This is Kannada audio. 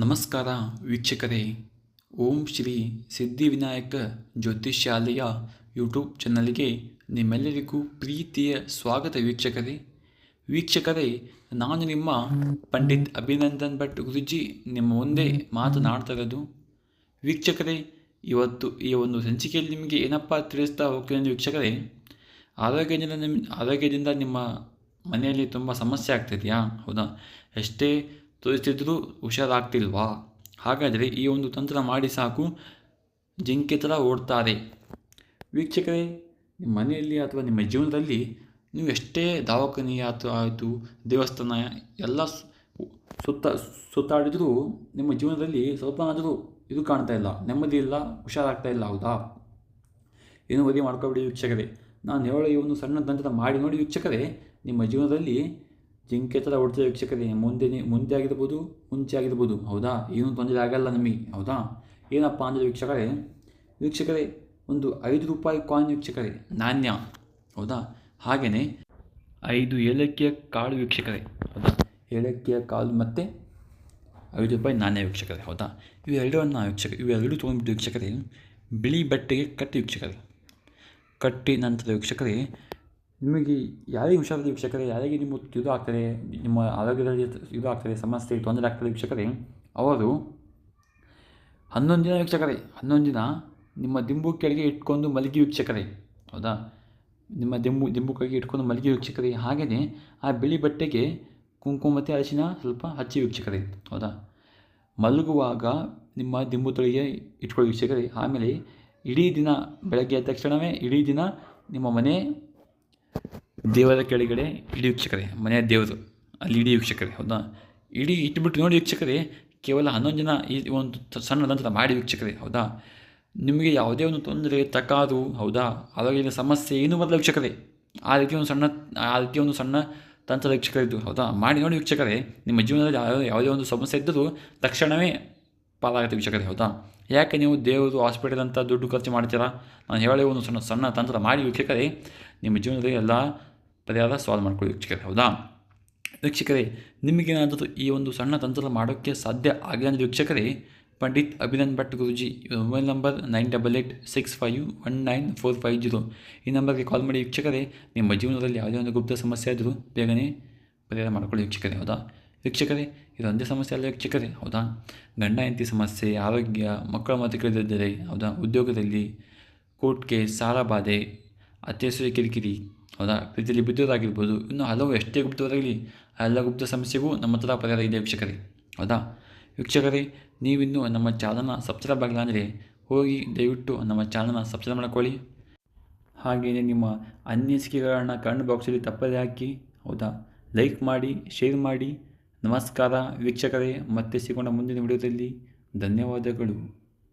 ನಮಸ್ಕಾರ ವೀಕ್ಷಕರೇ. ಓಂ ಶ್ರೀ ಸಿದ್ಧಿವಿನಾಯಕ ಜ್ಯೋತಿಷ್ಯಾಲಯ ಯೂಟ್ಯೂಬ್ ಚಾನಲ್ಗೆ ನಿಮ್ಮೆಲ್ಲರಿಗೂ ಪ್ರೀತಿಯ ಸ್ವಾಗತ ವೀಕ್ಷಕರೇ. ವೀಕ್ಷಕರೇ, ನಾನು ನಿಮ್ಮ ಪಂಡಿತ್ ಅಭಿನಂದನ್ ಭಟ್ ಗುರುಜಿ ನಿಮ್ಮ ಒಂದೇ ಮಾತನಾಡ್ತಾ ಇರೋದು. ವೀಕ್ಷಕರೇ, ಇವತ್ತು ಈ ಒಂದು ಸಂಚಿಕೆಯಲ್ಲಿ ನಿಮಗೆ ಏನಪ್ಪ ತಿಳಿಸ್ತಾ ಹೋಗ್ತೀನಿ ವೀಕ್ಷಕರೇ, ಆರೋಗ್ಯದಿಂದ ನಿಮ್ಮ ಆರೋಗ್ಯದಿಂದ ನಿಮ್ಮ ಮನೆಯಲ್ಲಿ ತುಂಬ ಸಮಸ್ಯೆ ಆಗ್ತಿದೆಯಾ ಹೌದಾ? ಎಷ್ಟೇ ತೋರಿಸ್ತಿದ್ರೂ, ಹುಷಾರಾಗ್ತಿಲ್ವಾ? ಹಾಗಾದರೆ ಈ ಒಂದು ತಂತ್ರ ಮಾಡಿ ಸಾಕು ಜಿಂಕೆ ಥರ ಓಡ್ತಾರೆ. ವೀಕ್ಷಕರೇ, ನಿಮ್ಮ ಮನೆಯಲ್ಲಿ ಅಥವಾ ನಿಮ್ಮ ಜೀವನದಲ್ಲಿ ನೀವು ಎಷ್ಟೇ ದವಾಖಾನೆ ಅಥವಾ ಆಯಿತು, ದೇವಸ್ಥಾನ, ಎಲ್ಲ ಸುತ್ತ, ಸುತ್ತಾಡಿದರೂ ನಿಮ್ಮ ಜೀವನದಲ್ಲಿ ಸ್ವಲ್ಪನಾದರೂ ಇದು ಕಾಣ್ತಾ ಇಲ್ಲ, ನೆಮ್ಮದಿ ಇಲ್ಲ, ಹುಷಾರಾಗ್ತಾ ಇಲ್ಲ, ಹೌದಾ? ಏನು ವರಿ ಮಾಡ್ಕೋಬಿಡಿ ವೀಕ್ಷಕರೇ. ನಾನು ಹೇಳೋ ಈ ಒಂದು ಸಣ್ಣ ತಂತ್ರ ಮಾಡಿ ನೋಡಿ ವೀಕ್ಷಕರೇ, ನಿಮ್ಮ ಜೀವನದಲ್ಲಿ ಜಿಂಕೆ ಥರ ಹೊಡ್ತಿದ್ದ ವೀಕ್ಷಕರೇ ಮುಂದೆ ಮುಂದೆ ಆಗಿರ್ಬೋದು, ಮುಂಚೆ ಆಗಿರ್ಬೋದು, ಹೌದಾ? ಏನೂ ತೊಂದರೆ ಆಗಲ್ಲ ನಮಗೆ, ಹೌದಾ? ಏನಪ್ಪ ಅಂದರೆ ವೀಕ್ಷಕರೇ ವೀಕ್ಷಕರೇ, ಒಂದು ಐದು ರೂಪಾಯಿ ಕಾಯಿನ್ ವೀಕ್ಷಕರೇ, ನಾಣ್ಯ, ಹೌದಾ? ಹಾಗೆಯೇ ಐದು ಏಲಕ್ಕಿಯ ಕಾಳು ವೀಕ್ಷಕರೇ, ಹೌದಾ? ಏಲಕ್ಕಿಯ ಕಾಳು ಮತ್ತು ಐದು ರೂಪಾಯಿ ನಾಣ್ಯ ವೀಕ್ಷಕರೇ, ಹೌದಾ? ಇವೆರಡನ್ನು ವೀಕ್ಷಕ, ಇವೆರಡು ತೊಗೊಂಡ್ಬಿಟ್ಟು ವೀಕ್ಷಕರೇ, ಬಿಳಿ ಬಟ್ಟೆಗೆ ಕಟ್ಟಿ ವೀಕ್ಷಕರೇ, ಕಟ್ಟಿ ನಂತರ ವೀಕ್ಷಕರೇ ನಿಮಗೆ ಯಾರಿಗೆ ಹುಷಾರಿಲ್ಲ ವೀಕ್ಷಕರೇ, ಯಾರಿಗೆ ನಿಮ್ಮ ಇದು ಆಗ್ತದೆ ನಿಮ್ಮ ಆರೋಗ್ಯದಲ್ಲಿ ಇದು ಆಗ್ತದೆ ಸಮಸ್ಯೆ ತೊಂದರೆ ಆಗ್ತದೆ ವೀಕ್ಷಕರೇ, ಅವರು ಹನ್ನೊಂದು ದಿನ ವೀಕ್ಷಕರೇ, ಹನ್ನೊಂದು ದಿನ ನಿಮ್ಮ ದಿಂಬು ಕೆಳಗೆ ಇಟ್ಕೊಂಡು ಮಲಗಿ ವೀಕ್ಷಕರೇ, ಹೌದಾ? ನಿಮ್ಮ ದಿಂಬು ದಿಂಬು ಕೆಳಗೆ ಇಟ್ಕೊಂಡು ಮಲಗಿ ವೀಕ್ಷಕರೇ, ಹಾಗೆಯೇ ಆ ಬಿಳಿ ಬಟ್ಟೆಗೆ ಕುಂಕುಮ ಮತ್ತು ಅರಿಶಿನ ಸ್ವಲ್ಪ ಹಚ್ಚಿ ವೀಕ್ಷಕರೇ, ಹೌದಾ? ಮಲಗುವಾಗ ನಿಮ್ಮ ದಿಂಬು ತೊಳೆಗೆ ಇಟ್ಕೊಳ್ಳಿ ವೀಕ್ಷಕರೇ, ಆಮೇಲೆ ಇಡೀ ದಿನ ಬೆಳಗ್ಗೆ ತಕ್ಷಣವೇ ಇಡೀ ದಿನ ನಿಮ್ಮ ಮನೆ ದೇವರ ಕೆಳಗಡೆ ಇಡೀ ವೀಕ್ಷಕರೇ ಮನೆಯ ದೇವರು, ಅಲ್ಲಿ ಇಡೀ ವೀಕ್ಷಕರೇ, ಹೌದಾ? ಇಡೀ ಇಟ್ಬಿಟ್ಟು ನೋಡಿ ವೀಕ್ಷಕರೇ, ಕೇವಲ ಹನ್ನೊಂದು ಜನ ಈ ಒಂದು ಸಣ್ಣ ತಂತ್ರ ಮಾಡಿ ವೀಕ್ಷಕರೇ, ಹೌದಾ? ನಿಮಗೆ ಯಾವುದೇ ಒಂದು ತೊಂದರೆ ತಕಾರು ಹೌದಾ? ಆರೋಗ್ಯದ ಸಮಸ್ಯೆ ಏನೂ ಬರಲ್ಲ ವೀಕ್ಷಕರೇ? ಆ ರೀತಿ ಒಂದು ಸಣ್ಣ, ಆ ರೀತಿ ಒಂದು ಸಣ್ಣ ತಂತ್ರ ವೀಕ್ಷಕರಿದ್ದು, ಹೌದಾ? ಮಾಡಿ ನೋಡಿ ವೀಕ್ಷಕರೇ, ನಿಮ್ಮ ಜೀವನದಲ್ಲಿ ಯಾವ, ಯಾವುದೇ ಒಂದು ಸಮಸ್ಯೆ ಇದ್ದರೂ ತಕ್ಷಣವೇ ಪಾಲಾಗುತ್ತೆ ವೀಕ್ಷಕರೇ, ಹೌದಾ? ಯಾಕೆ ನೀವು ದೇವರು ಹಾಸ್ಪಿಟಲ್ ಅಂತ ದುಡ್ಡು ಖರ್ಚು ಮಾಡ್ತೀರಾ? ನಾನು ಹೇಳೋ ಒಂದು ಸಣ್ಣ ಸಣ್ಣ ತಂತ್ರ ಮಾಡಿ ವೀಕ್ಷಕರೇ ನಿಮ್ಮ ಜೀವನದಲ್ಲಿ ಎಲ್ಲ ಪರ್ಯಾದ ಸಾಲ್ವ್ ಮಾಡ್ಕೊಳ್ಳಿ ವೀಕ್ಷಕರೇ, ಹೌದಾ? ವೀಕ್ಷಕರೇ, ನಿಮಗೇನಾದರೂ ಈ ಒಂದು ಸಣ್ಣ ತಂತ್ರ ಮಾಡೋಕ್ಕೆ ಸಾಧ್ಯ ಆಗಿಲ್ಲ ಅಂದರೆ ವೀಕ್ಷಕರೇ, Pandit Abhinand Bhat Guruji mobile number nine double eight six five one nine four five zero ಈ ನಂಬರ್ಗೆ ಕಾಲ್ ಮಾಡಿ ವೀಕ್ಷಕರೇ, ನಿಮ್ಮ ಜೀವನದಲ್ಲಿ ಯಾವುದೇ ಒಂದು ಗುಪ್ತ ಸಮಸ್ಯೆ ಆದರೂ ಬೇಗನೆ ಪರಿಹಾರ ಮಾಡ್ಕೊಳ್ಳಿ ವೀಕ್ಷಕರೇ, ಹೌದಾ? ವೀಕ್ಷಕರೇ, ಇದೊಂದೇ ಸಮಸ್ಯೆ ಅಲ್ಲ ವೀಕ್ಷಕರೇ, ಹೌದಾ? ಗಂಡ, ಹೆಂಡತಿ ಸಮಸ್ಯೆ, ಆರೋಗ್ಯ, ಮಕ್ಕಳ ಮಾತು ಕೇಳದಿದ್ದರೆ, ಹೌದಾ? ಉದ್ಯೋಗದಲ್ಲಿ ಕೋರ್ಟ್ ಕೇಸ್ ಸಾಲ ಬಾಧೆ ಅತ್ಯಾಸರಿ ಕಿರಿಕಿರಿ. ಹೌದಾ? ಪ್ರೀತಿಯಲ್ಲಿ ಬಿದ್ದೋದಾಗಿರ್ಬೋದು. ಇನ್ನು ಹಲವು ಎಷ್ಟೇ ಗುಪ್ತವರಾಗಲಿ ಆ ಎಲ್ಲ ಗುಪ್ತ ಸಮಸ್ಯೆಗೂ ನಮ್ಮ ಹತ್ರ ಪರಿಹಾರ ಇದೆ ವೀಕ್ಷಕರೇ. ಹೌದಾ? ವೀಕ್ಷಕರೇ, ನೀವಿನ್ನೂ ನಮ್ಮ ಚಾಲನ ಸಬ್ಸ್ಕ್ರೈಬ್ ಆಗಿಲ್ಲ ಅಂದರೆ ಹೋಗಿ ದಯವಿಟ್ಟು ನಮ್ಮ ಚಾನಲ್ನ ಸಬ್ಸ್ಕ್ರೈಬ್ ಮಾಡ್ಕೊಳ್ಳಿ. ಹಾಗೆಯೇ ನಿಮ್ಮ ಅನಿಸಿಕೆಗಳನ್ನ ಕಮೆಂಟ್ ಬಾಕ್ಸಲ್ಲಿ ತಪ್ಪದೇ ಹಾಕಿ, ಹೌದಾ? ಲೈಕ್ ಮಾಡಿ, ಶೇರ್ ಮಾಡಿ. ನಮಸ್ಕಾರ ವೀಕ್ಷಕರೇ. ಮತ್ತೆ ಸಿಗೋಣ ಮುಂದಿನ ವಿಡಿಯೋದಲ್ಲಿ. ಧನ್ಯವಾದಗಳು.